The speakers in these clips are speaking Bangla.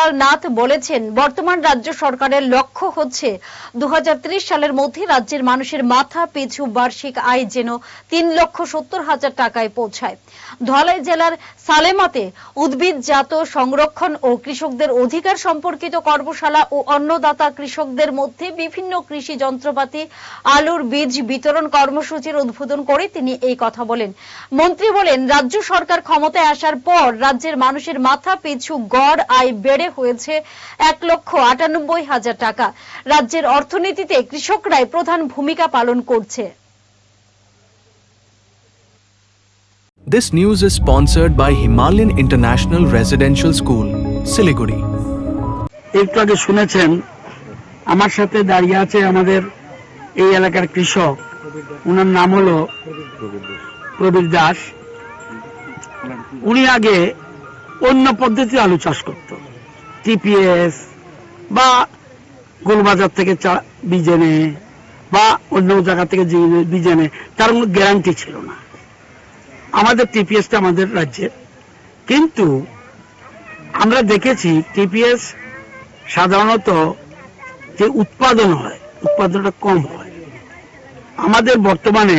জওহরলাল নাথ বলেছেন, বর্তমান রাজ্য সরকারের লক্ষ্য হচ্ছে দু সালের মধ্যে রাজ্যের মানুষের মাথা, পিছু, বার্ষিক আয় যেন তিন লক্ষ সত্তর হাজার টাকায় পৌঁছায়। ধলাই জেলার সালেমাতে উদ্ভিদজাত সংরক্ষণ ও কৃষকদের অধিকার সম্পর্কিত কর্মশালা ও অন্নদাতা কৃষকদের মধ্যে বিভিন্ন কৃষি যন্ত্রপাতি, আলুর বীজ বিতরণ কর্মসূচির উদ্বোধন করে তিনি এই কথা বলেন। মন্ত্রী বলেন, রাজ্য সরকার ক্ষমতায় আসার পর রাজ্যের মানুষের মাথা, পিছু, গড়, আয় বেড়ে হয়েছে এক লক্ষ আটানব্বই হাজার টাকা। রাজ্যের অর্থনীতিতে কৃষকরাই প্রধান ভূমিকা পালন করছে। This news is sponsored by Himalayan International Residential School, Siliguri. একটু আগে শুনেছেন আমার সাথে দাঁড়িয়ে আছে আমাদের এই এলাকার কৃষক। ওনার নাম হলো প্রবীর দাস। উনি আগে অন্য পদ্ধতি আলু চাষ করত। টিপিএস বা গোলবাজার থেকে বীজ এনে বা অন্য জায়গা থেকে বীজ এনে তার কোনো গ্যারান্টি ছিল না। আমাদের টিপিএসটা আমাদের রাজ্যের কিন্তু আমরা দেখেছি টিপিএস সাধারণত যে উৎপাদন হয়, উৎপাদনটা কম হয়। আমাদের বর্তমানে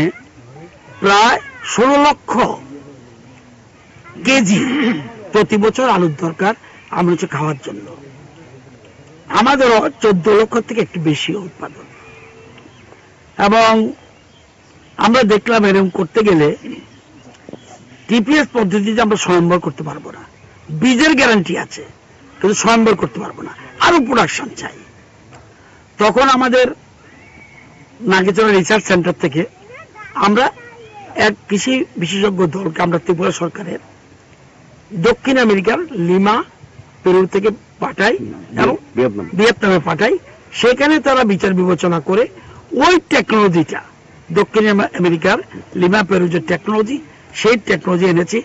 প্রায় ষোলো লক্ষ কেজি প্রতি বছর আলুর দরকার আমরা হচ্ছে খাওয়ার জন্য। আমাদের চোদ্দ লক্ষ থেকে একটু বেশি উৎপাদন। এবং আমরা দেখলাম এরকম করতে গেলে টিপিএস পদ্ধতিতে আমরা স্বয়ম্বর করতে পারব না। বীজের গ্যারান্টি আছে, কিন্তু স্বয়ম্বর করতে পারব না। আরও প্রোডাকশন চাই। তখন আমাদের নাগেচড়া রিসার্চ সেন্টার থেকে আমরা এক কৃষি বিশেষজ্ঞ দলকে, আমরা ত্রিপুরা সরকারের দক্ষিণ আমেরিকার লিমা পেরু থেকে পাঠাই এবং ভিয়েতনামে। পাঠাই। সেখানে তারা বিচার বিবেচনা করে ওই টেকনোলজিটা দক্ষিণ আমেরিকার লিমা পেরু যে টেকনোলজি সেই টেকনোলজি এনেছি।